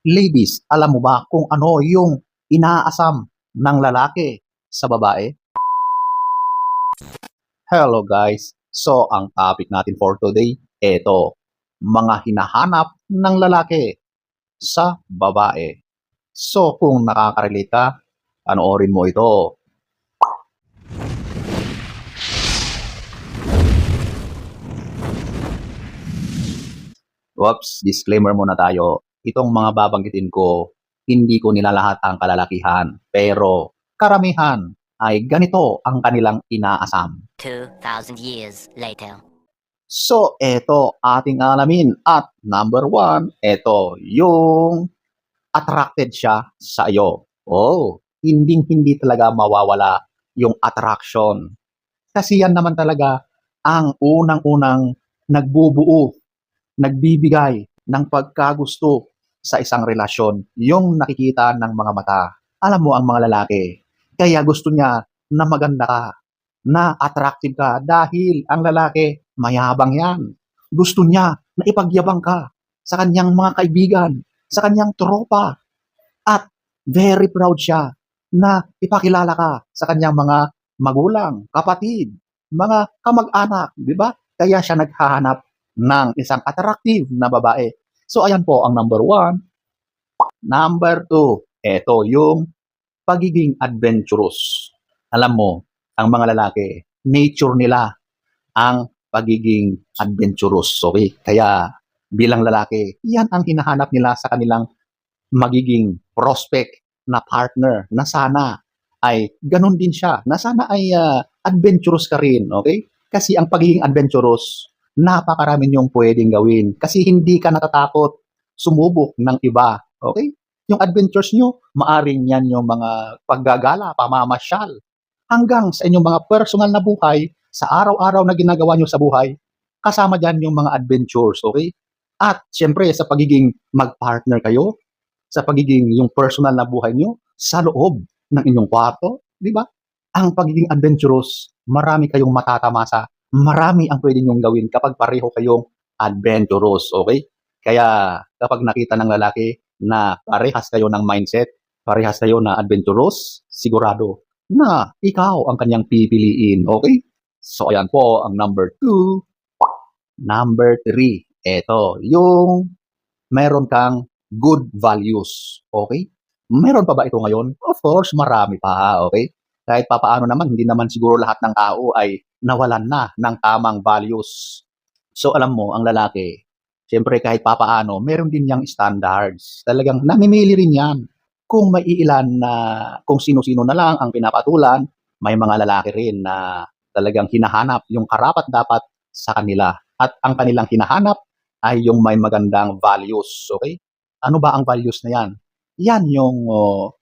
Ladies, alam mo ba kung ano yung inaasam ng lalaki sa babae? Hello guys. So, ang topic natin for today, eto, mga hinahanap ng lalaki sa babae. So, kung nakaka-relate ka, panoorin mo ito. Whoops, disclaimer muna tayo. Itong mga babanggitin ko, hindi ko nilalahat ang kalalakihan. Pero karamihan ay ganito ang kanilang inaasam. 2,000 years later. So, eto ating alamin. At number one, eto yung attracted siya sa iyo. Oh, hindi hindi talaga mawawala yung attraction. Kasi yan naman talaga ang unang-unang nagbubuo, nagbibigay ng pagkagusto sa isang relasyon, yung nakikita ng mga mata. Alam mo ang mga lalaki, kaya gusto niya na maganda ka, na attractive ka dahil ang lalaki mayabang yan. Gusto niya na ipagyabang ka sa kanyang mga kaibigan, sa kanyang tropa. At very proud siya na ipakilala ka sa kanyang mga magulang, kapatid, mga kamag-anak, di ba? Kaya siya naghahanap ng isang attractive na babae. So, ayan po ang number one. Number two, eto yung pagiging adventurous. Alam mo, ang mga lalaki, nature nila ang pagiging adventurous. Okay? Kaya bilang lalaki, yan ang hinahanap nila sa kanilang magiging prospect na partner na sana ay ganun din siya, na sana ay ah, adventurous ka rin, okay? Kasi ang pagiging adventurous, napakarami niyong pwedeng gawin. Kasi hindi ka natatakot sumubok ng iba, okay? Yung adventures nyo, maaring yan yung mga paggagala, pamamasyal, hanggang sa inyong mga personal na buhay, sa araw-araw na ginagawa nyo sa buhay, kasama dyan yung mga adventures, okay? At syempre, sa pagiging mag-partner kayo, sa pagiging yung personal na buhay nyo, sa loob ng inyong kwarto, di ba? Ang pagiging adventurous, marami kayong matatamasa, marami ang pwede nyong gawin kapag pareho kayong adventurous, okay? Kaya kapag nakita ng lalaki na parehas kayo ng mindset, parehas kayo na adventurous, sigurado na ikaw ang kanyang pipiliin, okay? So, ayan po ang number two. Number three, eto, yung meron kang good values, okay? Meron pa ba ito ngayon? Of course, marami pa, okay? Kahit papaano naman, hindi naman siguro lahat ng tao ay nawalan na ng tamang values. So, alam mo, ang lalaki, Siyempre kahit papaano, meron din niyang standards. Talagang namimili rin yan. Kung may ilan na, kung sino-sino na lang ang pinapatulan, may mga lalaki rin na talagang hinahanap yung karapat dapat sa kanila. At ang kanilang hinahanap ay yung may magandang values. Okay? Ano ba ang values na yan? Yan yung oh,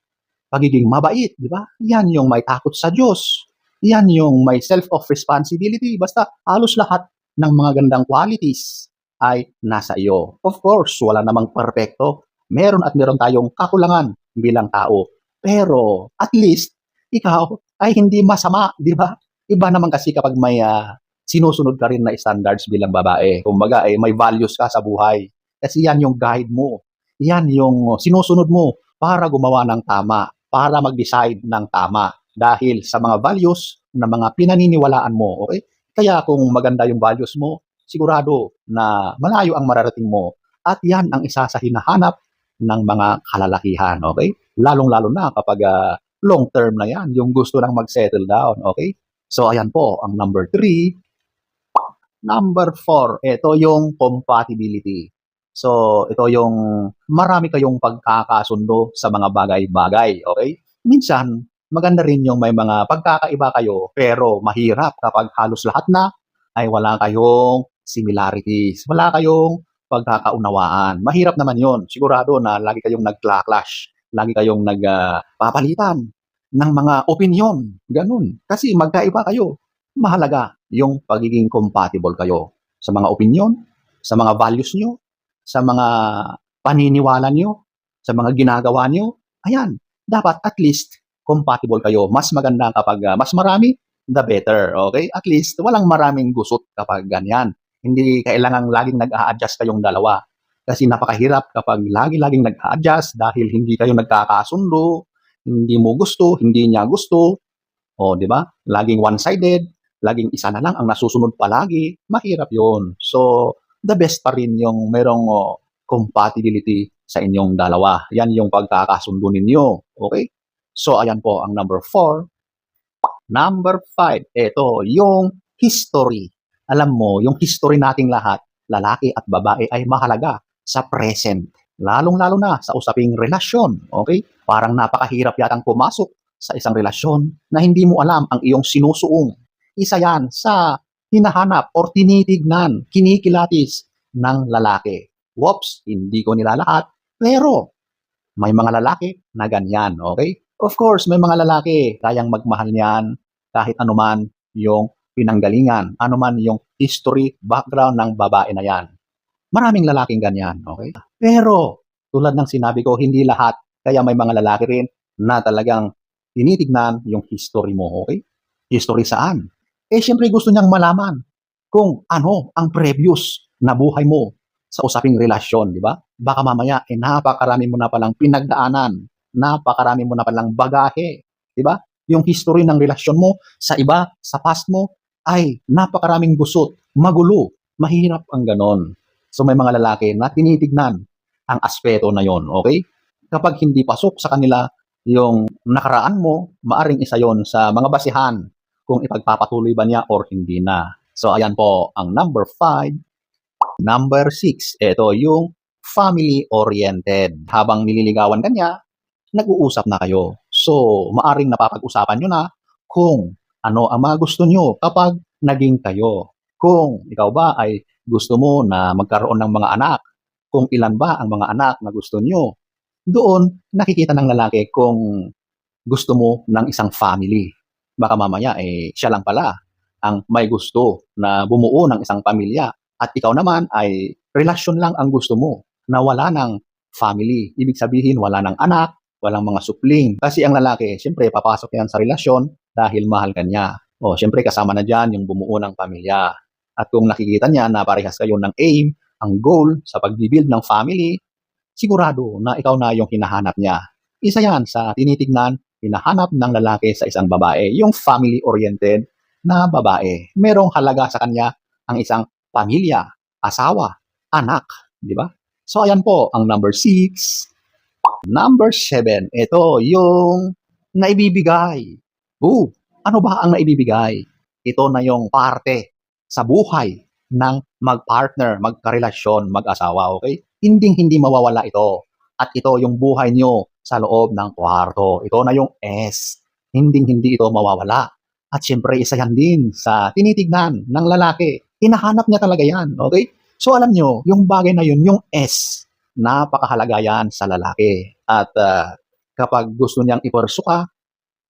pagiging mabait, di ba? Yan yung may takot sa Diyos. Yan yung may self of responsibility. Basta halos lahat ng mga gandang qualities ay nasa iyo. Of course, wala namang perpekto. Meron at meron tayong kakulangan bilang tao. Pero at least, ikaw ay hindi masama, di ba? Iba naman kasi kapag may ah, sinusunod ka rin na standards bilang babae. Kumbaga, eh, may values ka sa buhay. Kasi yan yung guide mo. Yan yung sinusunod mo para gumawa ng tama, para mag-decide ng tama. Dahil sa mga values na mga pinaniniwalaan mo, okay? Kaya kung maganda yung values mo, sigurado na malayo ang mararating mo. At yan ang isa sa hinahanap ng mga kalalakihan, okay? Lalong-lalo na kapag ah, long term na yan, yung gusto lang mag-settle down, okay? So, ayan po, ang number three. Number four, ito yung compatibility. So, ito yung marami kayong pagkakasundo sa mga bagay-bagay, okay? Minsan, maganda rin yung may mga pagkakaiba kayo, pero mahirap kapag halos lahat na ay wala kayong similarities. Wala kayong pagkakaunawaan. Mahirap naman yon. Sigurado na lagi kayong nag-clash. Lagi kayong nagpapalitan ng mga opinion. Ganun. Kasi magkaiba kayo. Mahalaga yung pagiging compatible kayo sa mga opinion, sa mga values nyo, sa mga paniniwala nyo, sa mga ginagawa nyo. Ayan. Dapat at least compatible kayo. Mas maganda kapag ah, mas marami, the better. Okay? At least walang maraming gusot kapag ganyan. Hindi kailangang laging nag-a-adjust kayong dalawa. Kasi napakahirap kapag lagi-laging nag-a-adjust dahil hindi kayo nagkakasundo, hindi mo gusto, hindi niya gusto. O, di ba? Laging one-sided, laging isa na lang ang nasusunod palagi. Mahirap yon. So, the best pa rin yung merong oh, compatibility sa inyong dalawa. Yan yung pagkakasundo ninyo. Okay? So, ayan po ang number four. Number five, ito, yung history. Alam mo, yung history nating lahat, lalaki at babae ay mahalaga sa present. Lalong-lalo na sa usaping relasyon. Okay? Parang napakahirap yatang pumasok sa isang relasyon na hindi mo alam ang iyong sinusuong. Isa yan sa hinahanap or tinitignan, kinikilatis ng lalaki. Whoops, hindi ko nilalahat. Pero, may mga lalaki na ganyan, okay? Of course, may mga lalaki kayang magmahal niyan kahit anuman yung pinanggalingan, anuman yung history, background ng babae na yan. Maraming lalaking ganyan, okay? Pero, tulad ng sinabi ko, hindi lahat. Kaya may mga lalaki rin na talagang tinitignan yung history mo, okay? History saan? Eh, syempre gusto niyang malaman kung ano ang previous na buhay mo sa usaping relasyon, di ba? Baka mamaya, eh, napakarami mo na palang pinagdaanan, napakarami mo na palang bagahe, di ba? Yung history ng relasyon mo sa iba, sa past mo, ay napakaraming gusot, magulo, mahirap ang ganon. So may mga lalaki na tinitignan ang aspeto na yon, okay? Kapag hindi pasok sa kanila yung nakaraan mo, maaring isa yon sa mga basihan kung ipagpapatuloy ba niya or hindi na. So ayan po ang number five. Number six, ito yung family-oriented. Habang nililigawan ka niya, nag-uusap na kayo. So, maaring napapag-usapan nyo na kung ano ang mga gusto nyo kapag naging kayo. Kung ikaw ba ay gusto mo na magkaroon ng mga anak, kung ilan ba ang mga anak na gusto nyo. Doon, nakikita ng lalaki kung gusto mo ng isang family. Baka mamaya, eh, siya lang pala ang may gusto na bumuo ng isang pamilya. At ikaw naman ay relasyon lang ang gusto mo na wala ng family. Ibig sabihin, wala ng anak, walang mga supling. Kasi ang lalaki, siyempre, papasok yan sa relasyon dahil mahal ka niya. O, siyempre, kasama na dyan yung bumuo ng pamilya. At kung nakikita niya na parehas kayo ng aim, ang goal sa pagbibuild ng family, sigurado na ikaw na yung hinahanap niya. Isa yan sa tinitignan, hinahanap ng lalaki sa isang babae, yung family-oriented na babae. Merong halaga sa kanya ang isang pamilya, asawa, anak, di ba? So, ayan po ang number six. Number seven, ito yung naibibigay. Oo, ano ba ang naibibigay? Ito na yung parte sa buhay ng mag-partner, magkarelasyon, mag-asawa, okay? Hinding hindi mawawala ito. At ito yung buhay nyo sa loob ng kwarto. Ito na yung S. Hinding hindi ito mawawala. At syempre, isa yan din sa tinitignan ng lalaki. Hinahanap niya talaga yan, okay? So alam nyo, yung bagay na yun, yung S, napakahalaga yan sa lalaki. At ah, kapag gusto niyang iporso ka,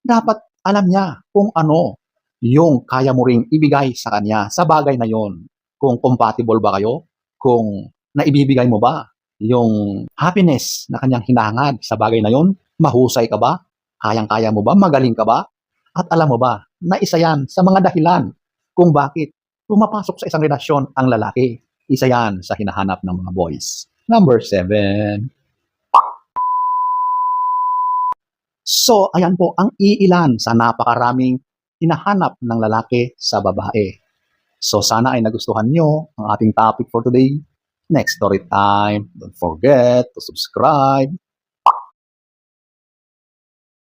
dapat alam niya kung ano yung kaya mo ring ibigay sa kanya sa bagay na yon. Kung compatible ba kayo, kung naibibigay mo ba yung happiness na kanyang hinangad sa bagay na yon, mahusay ka ba? Kayang-kaya mo ba? Magaling ka ba? At alam mo ba na isa yan sa mga dahilan kung bakit pumapasok sa isang relasyon ang lalaki. Isa yan sa hinahanap ng mga boys. Number seven. So, ayan po ang iilan sa napakaraming hinahanap ng lalaki sa babae. So, sana ay nagustuhan nyo ang ating topic for today. Next story time. Don't forget to subscribe,